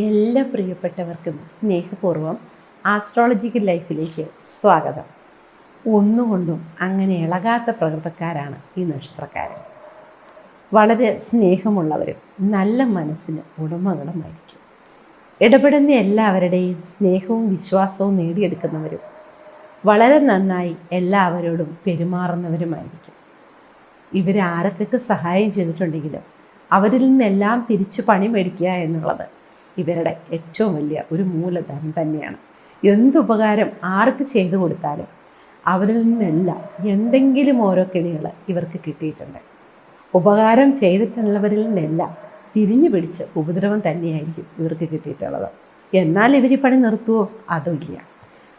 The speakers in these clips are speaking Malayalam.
എല്ലാ പ്രിയപ്പെട്ടവർക്കും സ്നേഹപൂർവം ആസ്ട്രോളജിക്കൽ ലൈഫിലേക്ക് സ്വാഗതം. ഒന്നുകൊണ്ടും അങ്ങനെ ഇളകാത്ത പ്രകൃതക്കാരാണ് ഈ നക്ഷത്രക്കാരൻ. വളരെ സ്നേഹമുള്ളവരും നല്ല മനസ്സിന് ഉടമകളുമായിരിക്കും. ഇടപെടുന്ന എല്ലാവരുടെയും സ്നേഹവും വിശ്വാസവും നേടിയെടുക്കുന്നവരും വളരെ നന്നായി എല്ലാവരോടും പെരുമാറുന്നവരുമായിരിക്കും. ഇവർ സഹായം ചെയ്തിട്ടുണ്ടെങ്കിലും അവരിൽ നിന്നെല്ലാം തിരിച്ച് പണി മേടിക്കുക എന്നുള്ളത് ഇവരുടെ ഏറ്റവും വലിയ ഒരു മൂലധനം തന്നെയാണ്. എന്തുപകാരം ആർക്ക് ചെയ്തു കൊടുത്താലും അവരിൽ നിന്നെല്ലാം എന്തെങ്കിലും ഓരോ കിണികൾ ഇവർക്ക് കിട്ടിയിട്ടുണ്ട്. ഉപകാരം ചെയ്തിട്ടുള്ളവരിൽ നിന്നെല്ലാം തിരിഞ്ഞു പിടിച്ച് ഉപദ്രവം തന്നെയായിരിക്കും ഇവർക്ക് കിട്ടിയിട്ടുള്ളത്. എന്നാൽ ഇവർ പണി നിർത്തുവോ? അതുമില്ല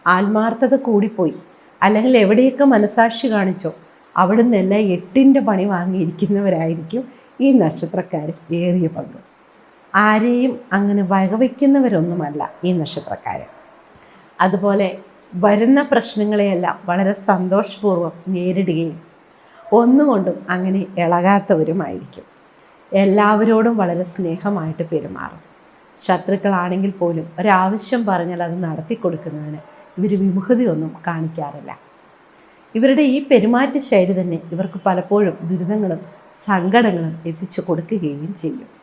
ആത്മാർത്ഥത കൂടിപ്പോയി. അല്ലെങ്കിൽ എവിടെയൊക്കെ മനസാക്ഷി കാണിച്ചോ അവിടെ നിന്നെല്ലാം എട്ടിന്റെ പണി വാങ്ങിയിരിക്കുന്നവരായിരിക്കും ഈ നക്ഷത്രക്കാർ ഏറിയ പങ്ക്. ആരെയും അങ്ങനെ വകവയ്ക്കുന്നവരൊന്നുമല്ല ഈ നക്ഷത്രക്കാർ അതുപോലെ വരുന്ന പ്രശ്നങ്ങളെയെല്ലാം വളരെ സന്തോഷപൂർവം നേരിടുകയും ഒന്നുകൊണ്ടും അങ്ങനെ ഇളകാത്തവരുമായിരിക്കും. എല്ലാവരോടും വളരെ സ്നേഹമായിട്ട് പെരുമാറും. ശത്രുക്കളാണെങ്കിൽ പോലും ഒരാവശ്യം പറഞ്ഞാൽ അത് നടത്തി കൊടുക്കുന്നതിന് ഇവർ വിമുഖതയൊന്നും കാണിക്കാറില്ല. ഇവരുടെ ഈ പെരുമാറ്റ ശൈലി തന്നെ ഇവർക്ക് പലപ്പോഴും ദുരിതങ്ങളും സങ്കടങ്ങളും എത്തിച്ചു കൊടുക്കുകയും ചെയ്യും.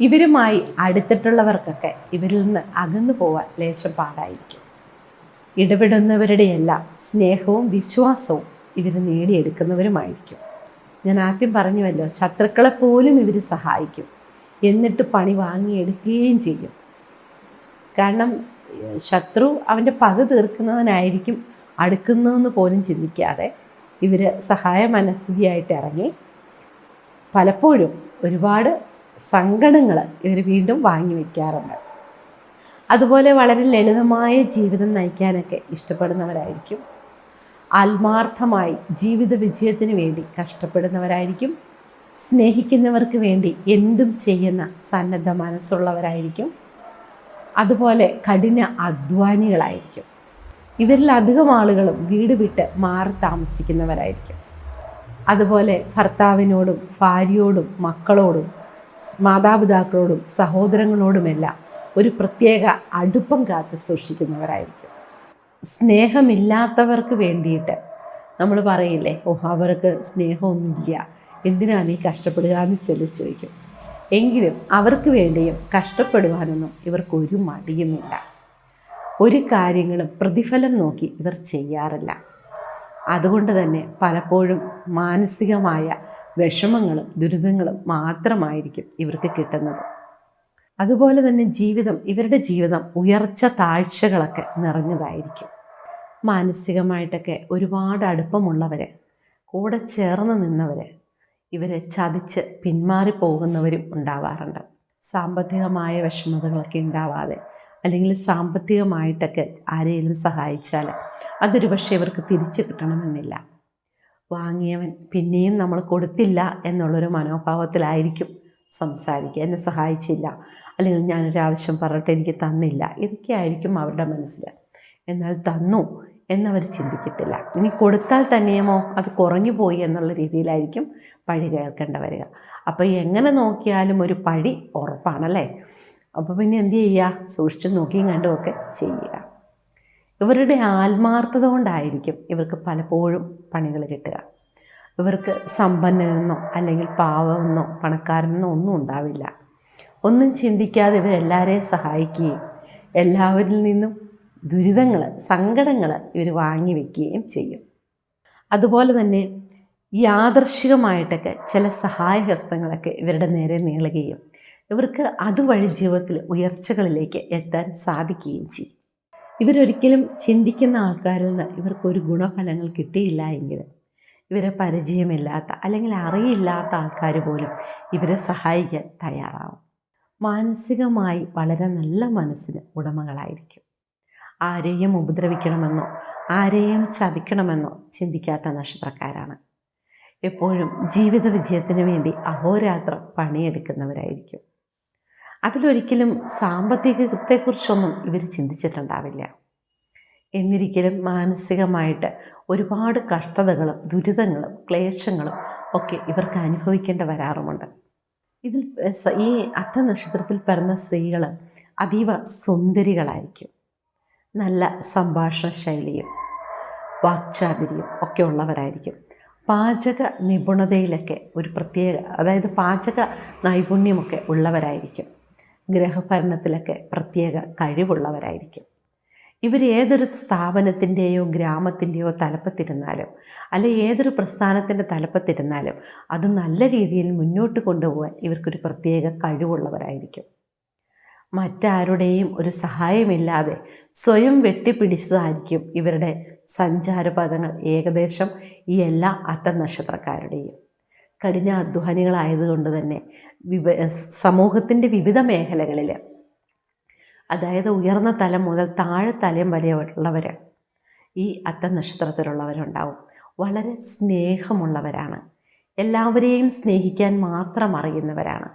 ഇവരുമായി അടുത്തിട്ടുള്ളവർക്കൊക്കെ ഇവരിൽ നിന്ന് അകന്നു പോവാൻ ലേശം പാടായിരിക്കും. ഇടപെടുന്നവരുടെ എല്ലാം സ്നേഹവും വിശ്വാസവും ഇവർ നേടിയെടുക്കുന്നവരുമായിരിക്കും. ഞാൻ ആദ്യം പറഞ്ഞുവല്ലോ ശത്രുക്കളെ പോലും ഇവർ സഹായിക്കും. എന്നിട്ട് പണി വാങ്ങിയെടുക്കുകയും ചെയ്യും. കാരണം ശത്രു അവന്റെ പക തീർക്കുന്നതിനായിരിക്കും അടുക്കുന്നതെന്ന് പോലും ചിന്തിക്കാതെ ഇവർ സഹായ മനസ്ഥിതിയായിട്ട് ഇറങ്ങി. പലപ്പോഴും ഒരുപാട് സങ്കടങ്ങൾ ഇവർ വീണ്ടും വാങ്ങി വയ്ക്കാറുണ്ട്. അതുപോലെ വളരെ ലളിതമായ ജീവിതം നയിക്കാനൊക്കെ ഇഷ്ടപ്പെടുന്നവരായിരിക്കും. ആത്മാർത്ഥമായി ജീവിത വിജയത്തിന് വേണ്ടി കഷ്ടപ്പെടുന്നവരായിരിക്കും. സ്നേഹിക്കുന്നവർക്ക് വേണ്ടി എന്തും ചെയ്യുന്ന സന്നദ്ധ മനസ്സുള്ളവരായിരിക്കും. അതുപോലെ കഠിന അധ്വാനികളായിരിക്കും. ഇവരിൽ അധികം ആളുകളും വീട് വിട്ട് മാറി താമസിക്കുന്നവരായിരിക്കും. അതുപോലെ ഭർത്താവിനോടും ഭാര്യയോടും മക്കളോടും മാതാപിതാക്കളോടും സഹോദരങ്ങളോടുമെല്ലാം ഒരു പ്രത്യേക അടുപ്പം കാത്ത് സൂക്ഷിക്കുന്നവരായിരിക്കും. സ്നേഹമില്ലാത്തവർക്ക് വേണ്ടിയിട്ട് നമ്മൾ പറയില്ലേ ഓ അവർക്ക് സ്നേഹമൊന്നുമില്ല എന്തിനാ നീ കഷ്ടപ്പെടുക? എന്ന് ചൊല്ലി ചോദിക്കും. എങ്കിലും അവർക്ക് വേണ്ടിയും കഷ്ടപ്പെടുവാനൊന്നും ഇവർക്ക് ഒരു മടിയുമില്ല. ഒരു കാര്യങ്ങളും പ്രതിഫലം നോക്കി ഇവർ ചെയ്യാറില്ല. അതുകൊണ്ട് തന്നെ പലപ്പോഴും മാനസികമായ വിഷമങ്ങളും ദുരിതങ്ങളും മാത്രമായിരിക്കും ഇവർക്ക് കിട്ടുന്നത്. അതുപോലെ തന്നെ ജീവിതം ഇവരുടെ ജീവിതം ഉയർച്ച താഴ്ചകളൊക്കെ നിറഞ്ഞതായിരിക്കും. മാനസികമായിട്ടൊക്കെ ഒരുപാട് അടുപ്പമുള്ളവർ കൂടെ ചേർന്ന് നിന്നവർ ഇവരെ ചതിച്ച് പിന്മാറി പോകുന്നവരും ഉണ്ടാവാറുണ്ട്. സാമ്പത്തികമായ വിഷമതകളൊക്കെ ഉണ്ടാവാതെ അല്ലെങ്കിൽ സാമ്പത്തികമായിട്ടൊക്കെ ആരെയും സഹായിച്ചാൽ അതൊരു പക്ഷേ ഇവർക്ക് തിരിച്ചു കിട്ടണമെന്നില്ല. വാങ്ങിയവൻ പിന്നെയും നമ്മൾ കൊടുത്തില്ല എന്നുള്ളൊരു മനോഭാവത്തിലായിരിക്കും സംസാരിക്കുക. എന്നെ സഹായിച്ചില്ല അല്ലെങ്കിൽ ഞാനൊരാവശ്യം പറഞ്ഞിട്ട് എനിക്ക് തന്നില്ല ഇതൊക്കെയായിരിക്കും അവരുടെ മനസ്സിൽ. എന്നാൽ തന്നു എന്നവർ ചിന്തിക്കത്തില്ല. ഇനി കൊടുത്താൽ തന്നെയുമോ? അത് കുറഞ്ഞു പോയി എന്നുള്ള രീതിയിലായിരിക്കും പഴി കേൾക്കേണ്ട വരിക അപ്പോൾ എങ്ങനെ നോക്കിയാലും ഒരു പഴി ഉറപ്പാണല്ലേ അപ്പോൾ പിന്നെ എന്ത് ചെയ്യുക സൂക്ഷിച്ച് നോക്കിയും കണ്ടും ഒക്കെ ചെയ്യുക. ഇവരുടെ ആത്മാർത്ഥത കൊണ്ടായിരിക്കും ഇവർക്ക് പലപ്പോഴും പണികൾ കിട്ടുക. ഇവർക്ക് സമ്പന്നനെന്നോ അല്ലെങ്കിൽ പാവമെന്നോ പണക്കാരനെന്നോ ഒന്നും ഉണ്ടാവില്ല. ഒന്നും ചിന്തിക്കാതെ ഇവരെല്ലാവരെയും സഹായിക്കുകയും എല്ലാവരിൽ നിന്നും ദുരിതങ്ങൾ സങ്കടങ്ങൾ ഇവർ വാങ്ങി വയ്ക്കുകയും ചെയ്യും. അതുപോലെ തന്നെ യാദർശികമായിട്ടൊക്കെ ചില സഹായഹസ്തങ്ങളൊക്കെ ഇവരുടെ നേരെ നീളുകയും ഇവർക്ക് അതുവഴി ജീവിതത്തിൽ ഉയർച്ചകളിലേക്ക് എത്താൻ സാധിക്കുകയും ചെയ്യും. ഇവരൊരിക്കലും ചിന്തിക്കുന്ന ആൾക്കാരിൽ നിന്ന് ഇവർക്കൊരു ഗുണഫലങ്ങൾ കിട്ടിയില്ല എങ്കിൽ ഇവരെ പരിചയമില്ലാത്ത അല്ലെങ്കിൽ അറിയില്ലാത്ത ആൾക്കാർ പോലും ഇവരെ സഹായിക്കാൻ തയ്യാറാവും. മാനസികമായി വളരെ നല്ല മനസ്സിന് ഉടമകളായിരിക്കും. ആരെയും ഉപദ്രവിക്കണമെന്നോ ആരെയും ചതിക്കണമെന്നോ ചിന്തിക്കാത്ത നക്ഷത്രക്കാരാണ്. എപ്പോഴും ജീവിത വിജയത്തിന് വേണ്ടി അഹോരാത്രം പണിയെടുക്കുന്നവരായിരിക്കും. അതിലൊരിക്കലും സാമ്പത്തികത്തെക്കുറിച്ചൊന്നും ഇവർ ചിന്തിച്ചിട്ടുണ്ടാവില്ല. എന്നിരിക്കലും മാനസികമായിട്ട് ഒരുപാട് കഷ്ടതകളും ദുരിതങ്ങളും ക്ലേശങ്ങളും ഒക്കെ ഇവർക്ക് അനുഭവിക്കേണ്ടി വരാറുമുണ്ട്. ഇതിൽ ഈ അത്ത നക്ഷത്രത്തിൽ പിറന്ന സ്ത്രീകൾ അതീവ സുന്ദരികളായിരിക്കും. നല്ല സംഭാഷണ ശൈലിയും വാക്ചാതുര്യം ഒക്കെ ഉള്ളവരായിരിക്കും. പാചക നിപുണതയിലൊക്കെ ഒരു പ്രത്യേക അതായത് പാചക നൈപുണ്യമൊക്കെ ഉള്ളവരായിരിക്കും. ഗ്രഹഭരണത്തിലൊക്കെ പ്രത്യേക കഴിവുള്ളവരായിരിക്കും. ഇവർ ഏതൊരു സ്ഥാപനത്തിന്റെയോ ഗ്രാമത്തിന്റെയോ തലപ്പത്തിരുന്നാലും അല്ലെ ഏതൊരു പ്രസ്ഥാനത്തിന്റെ തലപ്പത്തിരുന്നാലും അത് നല്ല രീതിയിൽ മുന്നോട്ട് കൊണ്ടുപോകാൻ ഇവർക്കൊരു പ്രത്യേക കഴിവുള്ളവരായിരിക്കും. മറ്റാരുടെയും ഒരു സഹായമില്ലാതെ സ്വയം വെട്ടിപ്പിടിച്ചതായിരിക്കും ഇവരുടെ സഞ്ചാരപഥങ്ങൾ ഏകദേശം ഈ എല്ലാ അത്ത നക്ഷത്രക്കാരുടെയും കഠിന അധ്വാനികളായതുകൊണ്ട് തന്നെ വിവ സമൂഹത്തിന്റെ വിവിധ മേഖലകളിൽ അതായത് ഉയർന്ന തലം മുതൽ താഴെ തലം വരെ ഉള്ളവർ ഈ അത്ത നക്ഷത്രത്തിലുള്ളവരുണ്ടാവും വളരെ സ്നേഹമുള്ളവരാണ്. എല്ലാവരെയും സ്നേഹിക്കാൻ മാത്രം അറിയുന്നവരാണ്.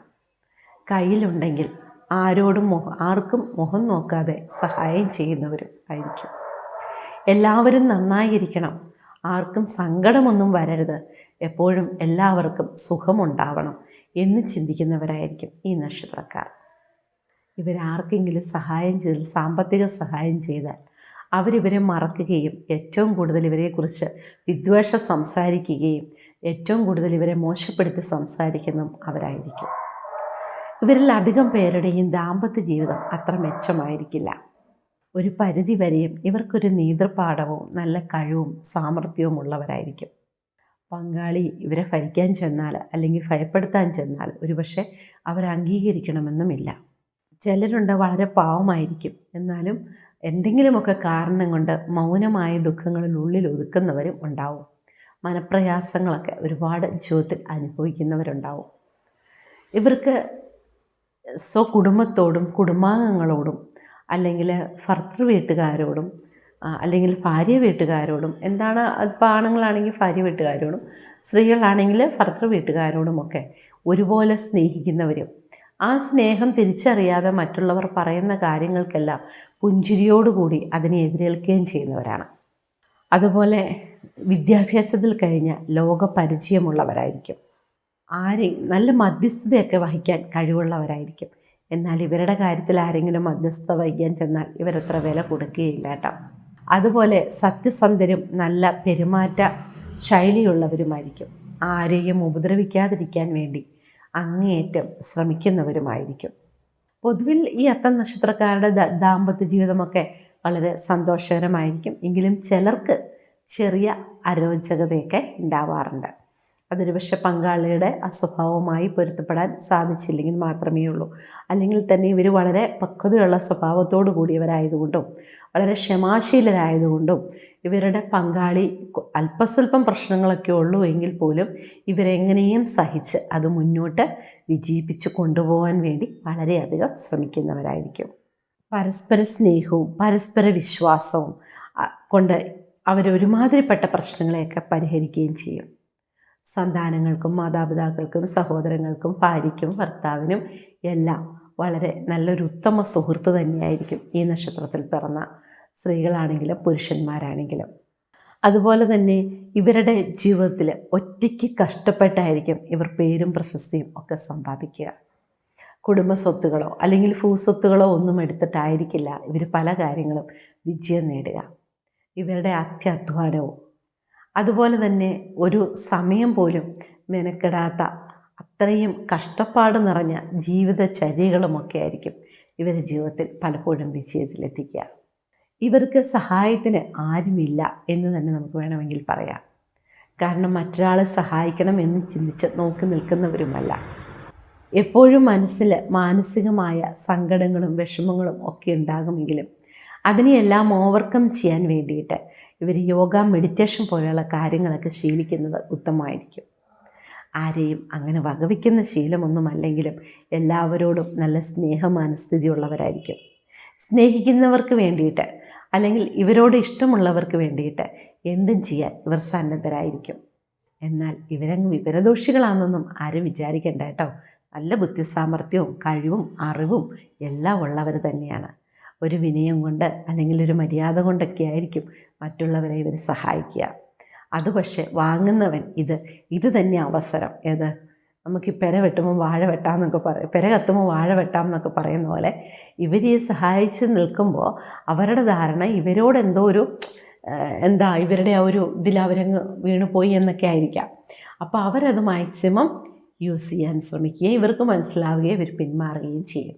കയ്യിലുണ്ടെങ്കിൽ ആരോടും മുഖം ആർക്കും മുഖം നോക്കാതെ സഹായം ചെയ്യുന്നവരും ആയിരിക്കും. എല്ലാവരും നന്നായിരിക്കണം. ആർക്കും സങ്കടമൊന്നും വരരുത്. എപ്പോഴും എല്ലാവർക്കും സുഖമുണ്ടാവണം എന്ന് ചിന്തിക്കുന്നവരായിരിക്കും ഈ നക്ഷത്രക്കാർ. ഇവരാർക്കെങ്കിലും സഹായം ചെയ്ത് സാമ്പത്തിക സഹായം ചെയ്താൽ അവരിവരെ മറക്കുകയും ഏറ്റവും കൂടുതൽ ഇവരെക്കുറിച്ച് വിദ്വേഷം സംസാരിക്കുകയും ഏറ്റവും കൂടുതൽ ഇവരെ മോശപ്പെടുത്തി സംസാരിക്കുന്നതും അവരായിരിക്കും. ഇവരിൽ അധികം പേരുടെയും ദാമ്പത്യ ജീവിതം അത്ര മെച്ചമായിരിക്കില്ല. ഒരു പരിധിവരെയും ഇവർക്കൊരു നേതൃപാഠവും നല്ല കഴിവും സാമർഥ്യവും ഉള്ളവരായിരിക്കും. പങ്കാളി ഇവരെ ഭരിക്കാൻ ചെന്നാൽ അല്ലെങ്കിൽ ഭയപ്പെടുത്താൻ ചെന്നാൽ ഒരുപക്ഷെ അവരെ അംഗീകരിക്കണമെന്നുമില്ല. ചിലരുണ്ട് വളരെ പാവമായിരിക്കും. എന്നാലും എന്തെങ്കിലുമൊക്കെ കാരണം കൊണ്ട് മൗനമായ ദുഃഖങ്ങളിൽ ഉള്ളിൽ ഒതുക്കുന്നവരും ഉണ്ടാവും. മനപ്രയാസങ്ങളൊക്കെ ഒരുപാട് ജീവിതത്തിൽ അനുഭവിക്കുന്നവരുണ്ടാവും. ഇവർക്ക് സ്വകുടുംബത്തോടും കുടുംബാംഗങ്ങളോടും അല്ലെങ്കിൽ ഭർത്തൃ വീട്ടുകാരോടും അല്ലെങ്കിൽ ഭാര്യ വീട്ടുകാരോടും എന്താണ് ഇപ്പോൾ ആണുങ്ങളാണെങ്കിൽ ഭാര്യ വീട്ടുകാരോടും സ്ത്രീകളാണെങ്കിൽ ഭർത്തൃ വീട്ടുകാരോടുമൊക്കെ ഒരുപോലെ സ്നേഹിക്കുന്നവരും. ആ സ്നേഹം തിരിച്ചറിയാതെ മറ്റുള്ളവർ പറയുന്ന കാര്യങ്ങൾക്കെല്ലാം പുഞ്ചിരിയോടുകൂടി അതിനെ എതിരേൽക്കുകയും ചെയ്യുന്നവരാണ്. അതുപോലെ വിദ്യാഭ്യാസത്തിൽ കഴിഞ്ഞ ലോകപരിചയമുള്ളവരായിരിക്കും ആരെയും നല്ല മധ്യസ്ഥതയൊക്കെ വഹിക്കാൻ കഴിവുള്ളവരായിരിക്കും. എന്നാൽ ഇവരുടെ കാര്യത്തിൽ ആരെങ്കിലും മധ്യസ്ഥ വൈകാൻ ചെന്നാൽ ഇവരത്ര വില കൊടുക്കുകയില്ല കേട്ടോ. അതുപോലെ സത്യസന്ധരും നല്ല പെരുമാറ്റ ശൈലിയുള്ളവരുമായിരിക്കും. ആരെയും ഉപദ്രവിക്കാതിരിക്കാൻ വേണ്ടി അങ്ങേയറ്റം ശ്രമിക്കുന്നവരുമായിരിക്കും. പൊതുവിൽ ഈ അത്തം നക്ഷത്രക്കാരുടെ ദാമ്പത്യ ജീവിതമൊക്കെ വളരെ സന്തോഷകരമായിരിക്കും. എങ്കിലും ചിലർക്ക് ചെറിയ അരോചകതയൊക്കെ ഉണ്ടാവാറുണ്ട്. അതൊരു പങ്കാളിയുടെ അസ്വഭാവമായി പൊരുത്തപ്പെടാൻ സാധിച്ചില്ലെങ്കിൽ മാത്രമേ ഉള്ളൂ അല്ലെങ്കിൽ തന്നെ ഇവർ വളരെ പക്വതയുള്ള സ്വഭാവത്തോടു കൂടിയവരായതുകൊണ്ടും വളരെ ക്ഷമാശീലരായതുകൊണ്ടും ഇവരുടെ പങ്കാളി അല്പസ്വല്പം പ്രശ്നങ്ങളൊക്കെ ഉള്ളൂ എങ്കിൽ പോലും ഇവരെങ്ങനെയും സഹിച്ച് അത് മുന്നോട്ട് വിജയിപ്പിച്ച് കൊണ്ടുപോകാൻ വേണ്ടി വളരെയധികം ശ്രമിക്കുന്നവരായിരിക്കും. പരസ്പര സ്നേഹവും പരസ്പര വിശ്വാസവും കൊണ്ട് അവരൊരുമാതിരിപ്പെട്ട പ്രശ്നങ്ങളെയൊക്കെ പരിഹരിക്കുകയും ചെയ്യും. സന്താനങ്ങൾക്കും മാതാപിതാക്കൾക്കും സഹോദരങ്ങൾക്കും ഭാര്യയ്ക്കും ഭർത്താവിനും എല്ലാം വളരെ നല്ലൊരു ഉത്തമ സുഹൃത്ത് തന്നെയായിരിക്കും ഈ നക്ഷത്രത്തിൽ പിറന്ന സ്ത്രീകളാണെങ്കിലും പുരുഷന്മാരാണെങ്കിലും. അതുപോലെ തന്നെ ഇവരുടെ ജീവിതത്തിൽ ഒറ്റയ്ക്ക് കഷ്ടപ്പെട്ടായിരിക്കും ഇവർ പേരും പ്രശസ്തിയും ഒക്കെ സമ്പാദിക്കുക. കുടുംബ സ്വത്തുകളോ അല്ലെങ്കിൽ ഭൂസ്വത്തുകളോ ഒന്നും എടുത്തിട്ടായിരിക്കില്ല ഇവർ പല കാര്യങ്ങളും വിജയം നേടുക. ഇവരുടെ അത്യധ്വാനവും അതുപോലെ തന്നെ ഒരു സമയം പോലും മെനക്കെടാത്ത അത്രയും കഷ്ടപ്പാട് നിറഞ്ഞ ജീവിതചര്യകളുമൊക്കെ ആയിരിക്കും ഇവരുടെ ജീവിതത്തിൽ പലപ്പോഴും വിജയത്തിലെത്തിക്കുക. ഇവർക്ക് സഹായത്തിന് ആരുമില്ല എന്ന് തന്നെ നമുക്ക് വേണമെങ്കിൽ പറയാം. കാരണം മറ്റൊരാളെ സഹായിക്കണം എന്ന് ചിന്തിച്ച് നോക്കി നിൽക്കുന്നവരുമല്ല. എപ്പോഴും മനസ്സിൽ മാനസികമായ സങ്കടങ്ങളും വിഷമങ്ങളും ഒക്കെ ഉണ്ടാകുമെങ്കിലും അതിനെയെല്ലാം ഓവർകം ചെയ്യാൻ വേണ്ടിയിട്ട് ഇവർ യോഗ മെഡിറ്റേഷൻ പോലെയുള്ള കാര്യങ്ങളൊക്കെ ശീലിക്കുന്നത് ഉത്തമമായിരിക്കും. ആരെയും അങ്ങനെ വകവയ്ക്കുന്ന ശീലമൊന്നുമല്ലെങ്കിലും എല്ലാവരോടും നല്ല സ്നേഹമാനസ്ഥിതിയുള്ളവരായിരിക്കും. സ്നേഹിക്കുന്നവർക്ക് വേണ്ടിയിട്ട് അല്ലെങ്കിൽ ഇവരോട് ഇഷ്ടമുള്ളവർക്ക് വേണ്ടിയിട്ട് എന്തും ചെയ്യാൻ ഇവർ സന്നദ്ധരായിരിക്കും. എന്നാൽ ഇവരങ്ങ് വിവരദോഷികളാണെന്നൊന്നും ആരും വിചാരിക്കേണ്ട കേട്ടോ. നല്ല ബുദ്ധിസാമർഥ്യവും കഴിവും അറിവും എല്ലാം ഉള്ളവർ തന്നെയാണ്. ഒരു വിനയം കൊണ്ട് അല്ലെങ്കിൽ ഒരു മര്യാദ കൊണ്ടൊക്കെ ആയിരിക്കും മറ്റുള്ളവരെ ഇവർ സഹായിക്കുക. അത് പക്ഷേ വാങ്ങുന്നവൻ ഇത് ഇത് തന്നെ അവസരം. ഏത്? നമുക്ക് പെര വെട്ടുമ്പോൾ വാഴ വെട്ടാം എന്നൊക്കെ പറയും പെര കത്തുമ്പോൾ വാഴ വെട്ടാം എന്നൊക്കെ പറയുന്ന പോലെ ഇവർ സഹായിച്ച് നിൽക്കുമ്പോൾ അവരുടെ ധാരണ ഇവരോട് എന്തോ ഒരു എന്താ ഇവരുടെ ആ ഒരു ഇതിൽ അവരങ്ങ് വീണുപോയി എന്നൊക്കെ ആയിരിക്കാം. അപ്പോൾ അവരത് മാക്സിമം യൂസ് ചെയ്യാൻ ശ്രമിക്കുകയും ഇവർക്ക് മനസ്സിലാവുകയും ഇവർ പിന്മാറുകയും ചെയ്യും.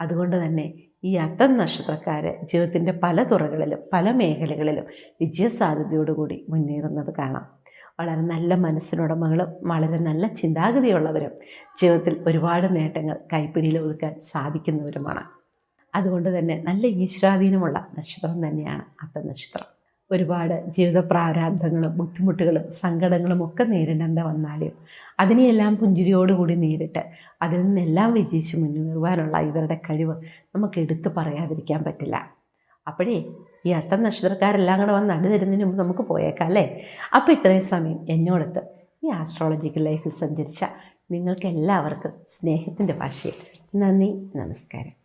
അതുകൊണ്ട് തന്നെ ഈ അത്തം നക്ഷത്രക്കാർ ജീവിതത്തിന്റെ പല തുറകളിലും പല മേഖലകളിലും വിജയസാധ്യതയോടുകൂടി മുന്നേറുന്നത് കാണാം. വളരെ നല്ല മനസ്സിനുടമകളും വളരെ നല്ല ചിന്താഗതിയുള്ളവരും ജീവിതത്തിൽ ഒരുപാട് നേട്ടങ്ങൾ കൈപ്പിടിയിൽ ഒതുക്കാൻ സാധിക്കുന്നവരുമാണ്. അതുകൊണ്ട് തന്നെ നല്ല ഈശ്വരാധീനമുള്ള നക്ഷത്രം തന്നെയാണ് അത്തം നക്ഷത്രം. ഒരുപാട് ജീവിത പ്രാരാബ്ദങ്ങളും ബുദ്ധിമുട്ടുകളും സങ്കടങ്ങളും ഒക്കെ നേരിടേണ്ട വന്നാലും അതിനെയെല്ലാം പുഞ്ചിരിയോടുകൂടി നേരിട്ട് അതിൽ നിന്നെല്ലാം വിജയിച്ച് മുന്നേറുവാനുള്ള ഇവരുടെ കഴിവ് നമുക്ക് എടുത്തു പറയാതിരിക്കാൻ പറ്റില്ല. അപ്പോഴേ ഈ അത്തം നക്ഷത്രക്കാരെല്ലാം കൂടെ വന്ന് നടു തരുന്നതിന് മുമ്പ് നമുക്ക് പോയേക്കാം അല്ലേ? അപ്പോൾ ഇത്രയും സമയം എന്നോടത്ത് ഈ ആസ്ട്രോളജിക്കൽ ലൈഫിൽ സഞ്ചരിച്ച നിങ്ങൾക്ക് എല്ലാവർക്കും സ്നേഹത്തിന്റെ ഭാഷയിൽ നന്ദി നമസ്കാരം.